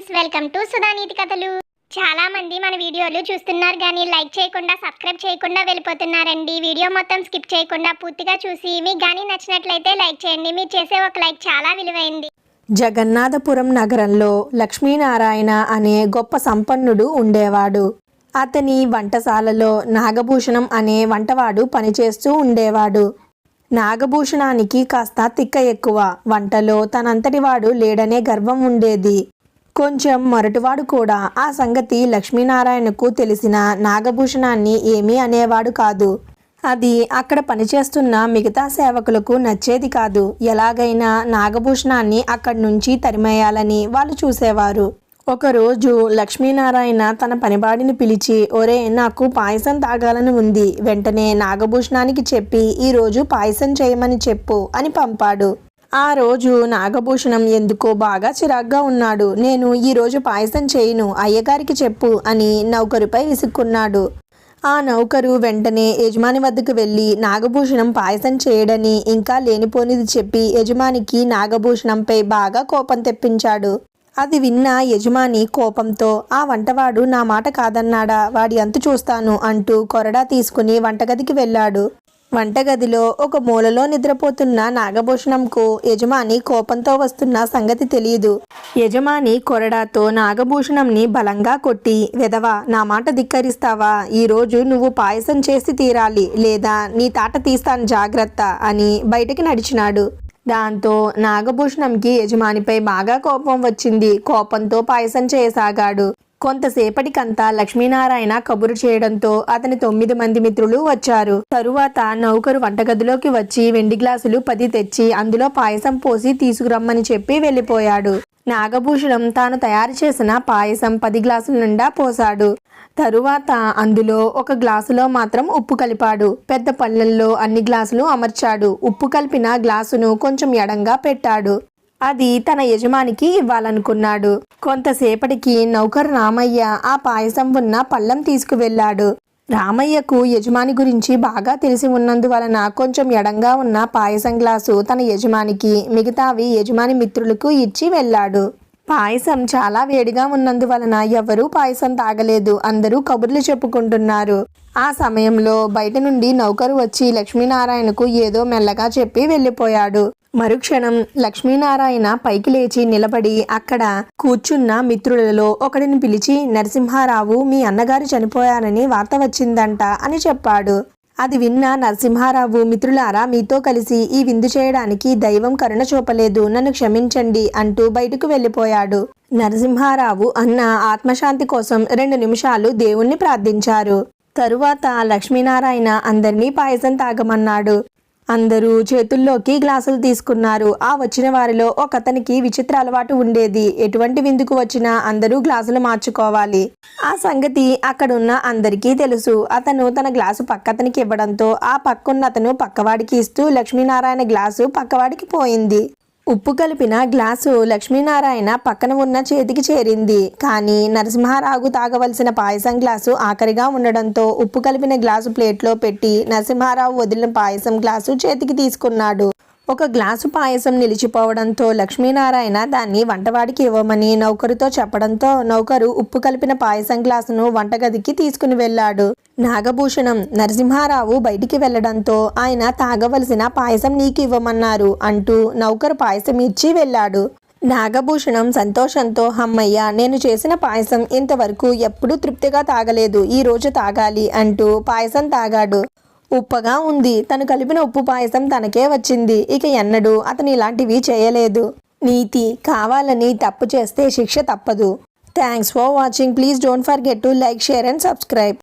Friends welcome to సుధానీతి కథలు. చాలా మంది మన వీడియోలు చూస్తున్నారు కానీ లైక్ చేయకుండా సబ్స్క్రైబ్ చేయకుండా వెళ్ళిపోతున్నారండి. వీడియో మొత్తం స్కిప్ చేయకుండా పూర్తిగా చూసి మీకు కానీ నచ్చినట్లయితే లైక్ చేయండి. మీరు చేసే ఒక లైక్ చాలా విలువైంది. జగన్నాథపురం నగరంలో లక్ష్మీనారాయణ అనే గొప్ప సంపన్నుడు ఉండేవాడు. అతని వంటశాలలో నాగభూషణం అనే వంటవాడు పనిచేస్తూ ఉండేవాడు. నాగభూషణానికి కాస్త తిక్క ఎక్కువ. వంటలో తనంతటి వాడు లేడనే గర్వం ఉండేది. కొంచెం మొరటివాడు కూడా. ఆ సంగతి లక్ష్మీనారాయణకు తెలిసిన నాగభూషణాన్ని ఏమీ అనేవాడు కాదు. అది అక్కడ పనిచేస్తున్న మిగతా సేవకులకు నచ్చేది కాదు. ఎలాగైనా నాగభూషణాన్ని అక్కడి నుంచి తరిమేయాలని వాళ్ళు చూసేవారు. ఒకరోజు లక్ష్మీనారాయణ తన పనివాడిని పిలిచి ఒరే నాకు పాయసం తాగాలని ఉంది. వెంటనే నాగభూషణానికి చెప్పి ఈరోజు పాయసం చేయమని చెప్పు అని పంపాడు. ఆ రోజు నాగభూషణం ఎందుకో బాగా చిరాగ్గా ఉన్నాడు. నేను ఈరోజు పాయసం చేయను అయ్యగారికి చెప్పు అని నౌకరుపై విసుక్కున్నాడు. ఆ నౌకరు వెంటనే యజమాని వద్దకు వెళ్ళి నాగభూషణం పాయసం చేయడని ఇంకా లేనిపోనిది చెప్పి యజమానికి నాగభూషణంపై బాగా కోపం తెప్పించాడు. అది విన్న యజమాని కోపంతో ఆ వంటవాడు నా మాట కాదన్నాడా? వాడి అంతు చూస్తాను అంటూ కొరడా తీసుకుని వంటగదికి వెళ్ళాడు. వంటగదిలో ఒక మూలలో నిద్రపోతున్న నాగభూషణంకు యజమాని కోపంతో వస్తున్న సంగతి తెలియదు యజమాని కొరడాతో నాగభూషణంని బలంగా కొట్టి వెదవా నా మాట ధిక్కరిస్తావా? ఈరోజు నువ్వు పాయసం చేసి తీరాలి లేదా నీ తాట తీస్తాను జాగ్రత్త అని బయటికి నడిచినాడు. దాంతో నాగభూషణంకి యజమానిపై బాగా కోపం వచ్చింది. కోపంతో పాయసం చేయసాగాడు. కొంతసేపటికంతా లక్ష్మీనారాయణ కబురు చేయడంతో అతని తొమ్మిది మంది మిత్రులు వచ్చారు. తరువాత నౌకరు వంటగదిలోకి వచ్చి వెండి గ్లాసులు పది తెచ్చి అందులో పాయసం పోసి తీసుకురమ్మని చెప్పి వెళ్ళిపోయాడు. నాగభూషణం తాను తయారు చేసిన పాయసం పది గ్లాసుల నిండా పోసాడు తరువాత అందులో ఒక గ్లాసులో మాత్రం ఉప్పు కలిపాడు. పెద్ద పళ్ళల్లో అన్ని గ్లాసులు అమర్చాడు. ఉప్పు కలిపిన గ్లాసును కొంచెం ఎడంగా పెట్టాడు. అది తన యజమానికి ఇవ్వాలనుకున్నాడు. కొంతసేపటికి నౌకర్ రామయ్య ఆ పాయసం ఉన్న పళ్ళం తీసుకువెళ్ళాడు. రామయ్యకు యజమాని గురించి బాగా తెలిసి ఉన్నందువలన కొంచెం ఎడంగా ఉన్న పాయసం గ్లాసు తన యజమానికి మిగతావి యజమాని మిత్రులకు ఇచ్చి వెళ్ళాడు. పాయసం చాలా వేడిగా ఉన్నందువలన ఎవరూ పాయసం తాగలేదు. అందరూ కబుర్లు చెప్పుకుంటున్నారు. ఆ సమయంలో బయట నుండి నౌకరు వచ్చి లక్ష్మీనారాయణకు ఏదో మెల్లగా చెప్పి వెళ్ళిపోయాడు. మరుక్షణం లక్ష్మీనారాయణ పైకి లేచి నిలబడి అక్కడ కూర్చున్న మిత్రులలో ఒకడిని పిలిచి నరసింహారావు మీ అన్నగారు చనిపోయారని వార్త వచ్చిందంట అని చెప్పాడు. అది విన్న నరసింహారావు మిత్రులారా మీతో కలిసి ఈ విందు చేయడానికి దైవం కరుణ చూపలేదు. నన్ను క్షమించండి అంటూ బయటకు వెళ్ళిపోయాడు. నరసింహారావు అన్న ఆత్మశాంతి కోసం రెండు నిమిషాలు దేవుణ్ణి ప్రార్థించారు. తరువాత లక్ష్మీనారాయణ అందరినీ పాయసం తాగమన్నాడు. అందరూ చేతుల్లోకి గ్లాసులు తీసుకున్నారు. ఆ వచ్చిన వారిలో ఒకతనికి విచిత్ర అలవాటు ఉండేది. ఎటువంటి విందుకు వచ్చినా అందరూ గ్లాసులు మార్చుకోవాలి. ఆ సంగతి అక్కడున్న అందరికీ తెలుసు. అతను తన గ్లాసు పక్కతనికి ఇవ్వడంతో ఆ పక్కన్న అతను పక్కవాడికి ఇస్తూ లక్ష్మీనారాయణ గ్లాసు పక్కవాడికి పోయింది. ఉప్పు కలిపిన గ్లాసు లక్ష్మీనారాయణ పక్కన ఉన్న చేతికి చేరింది. కానీ నరసింహారావు తాగవలసిన పాయసం గ్లాసు ఆఖరిగా ఉండడంతో ఉప్పు కలిపిన గ్లాసు ప్లేట్లో పెట్టి నరసింహారావు వదిలిన పాయసం గ్లాసు చేతికి తీసుకున్నాడు. ఒక గ్లాసు పాయసం నిలిచిపోవడంతో లక్ష్మీనారాయణ దాన్ని వంటవాడికి ఇవ్వమని నౌకరుతో చెప్పడంతో నౌకరు ఉప్పు కలిపిన పాయసం గ్లాసును వంటగదికి తీసుకుని వెళ్ళాడు. నాగభూషణం నరసింహారావు బయటికి వెళ్ళడంతో ఆయన తాగవలసిన పాయసం నీకు ఇవ్వమన్నారు అంటూ నౌకరు పాయసం ఇచ్చి వెళ్ళాడు. నాగభూషణం సంతోషంతో హమ్మయ్య నేను చేసిన పాయసం ఇంతవరకు ఎప్పుడూ తృప్తిగా తాగలేదు ఈ రోజు తాగాలి అంటూ పాయసం తాగాడు. ఉప్పగా ఉంది. తను కలిపిన ఉప్పు పాయసం తనకే వచ్చింది. ఇక ఎన్నడూ అతను ఇలాంటివి చేయలేదు. నీతి కావాలని తప్పు చేస్తే శిక్ష తప్పదు. Thanks for watching please don't forget to like share and subscribe